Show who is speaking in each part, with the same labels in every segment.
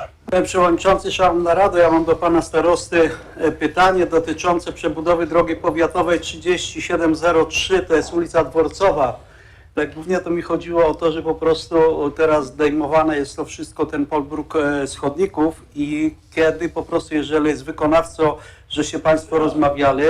Speaker 1: proszę.
Speaker 2: Panie Przewodniczący, Szanowna Rado, ja mam do Pana Starosty e, pytanie dotyczące przebudowy drogi powiatowej 3703, to jest ulica Dworcowa. Tak głównie to mi chodziło o to, że po prostu teraz zdejmowane jest to wszystko, ten polbruk e, z chodników i kiedy po prostu, jeżeli jest wykonawcą, że się Państwo rozmawiali,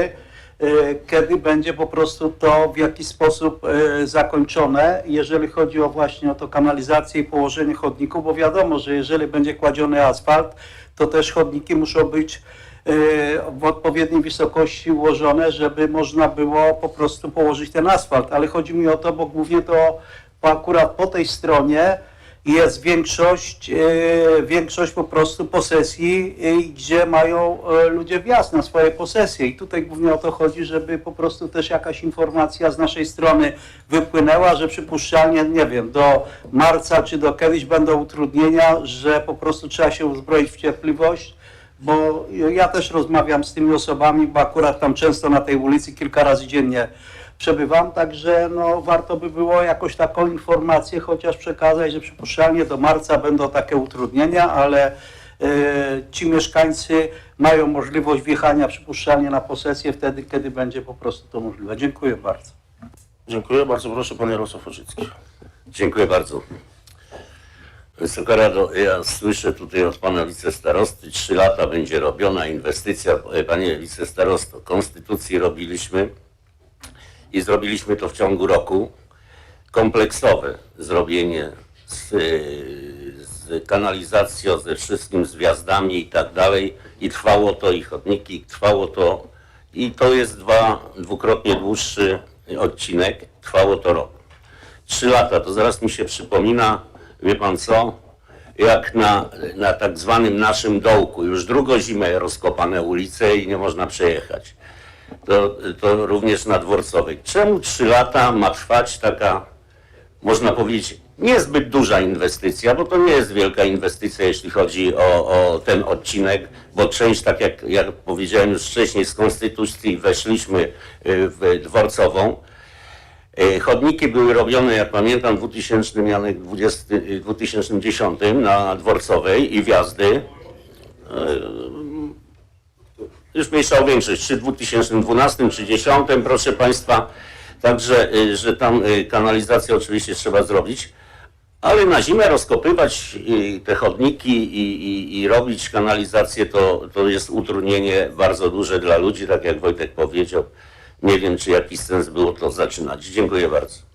Speaker 2: kiedy będzie po prostu to w jakiś sposób e, zakończone, jeżeli chodzi o właśnie o to kanalizację i położenie chodników, bo wiadomo, że jeżeli będzie kładziony asfalt, to też chodniki muszą być e, w odpowiedniej wysokości ułożone, żeby można było po prostu położyć ten asfalt. Ale chodzi mi o to, bo głównie to akurat po tej stronie jest większość, e, większość po prostu posesji, e, gdzie mają e, ludzie wjazd na swoje posesje. I tutaj głównie o to chodzi, żeby po prostu też jakaś informacja z naszej strony wypłynęła, że przypuszczalnie, nie wiem, do marca czy do kiedyś będą utrudnienia, że po prostu trzeba się uzbroić w cierpliwość, bo ja też rozmawiam z tymi osobami, bo akurat tam często na tej ulicy kilka razy dziennie przebywam, także no, warto by było jakoś taką informację chociaż przekazać, że przypuszczalnie do marca będą takie utrudnienia, ale e, ci mieszkańcy mają możliwość wjechania przypuszczalnie na posesję wtedy, kiedy będzie po prostu to możliwe. Dziękuję bardzo.
Speaker 1: Dziękuję. Bardzo proszę, pan Jarosław Oczycki.
Speaker 3: Dziękuję bardzo. Wysoka Rado, ja słyszę tutaj od pana wicestarosty, trzy lata będzie robiona inwestycja. Panie wicestarosto, konstytucji robiliśmy i zrobiliśmy to w ciągu roku. Kompleksowe zrobienie z, z kanalizacją, ze wszystkim, z wjazdami i tak dalej. I trwało to, i chodniki, trwało to. I to jest dwa, dwukrotnie dłuższy odcinek. Trwało to rok. Trzy lata, to zaraz mi się przypomina, wie pan co, jak na, na tak zwanym naszym dołku, już drugą zimę rozkopane ulice i nie można przejechać. To, to również na Dworcowej. Czemu trzy lata ma trwać taka, można powiedzieć, niezbyt duża inwestycja, bo to nie jest wielka inwestycja, jeśli chodzi o, o ten odcinek, bo część, tak jak, jak powiedziałem już wcześniej, z Konstytucji weszliśmy y, w Dworcową. E, Chodniki były robione, jak pamiętam, w 2000, Janek, 20, y, 2010 na Dworcowej i wjazdy. Już mniejsza o większość, czy w 2012, czy 2010, proszę Państwa. Także, y, że tam y, kanalizację oczywiście trzeba zrobić. Ale na zimę rozkopywać y, te chodniki i, i, i robić kanalizację to, to jest utrudnienie bardzo duże dla ludzi, tak jak Wojtek powiedział. Nie wiem, czy jakiś sens było to zaczynać. Dziękuję bardzo.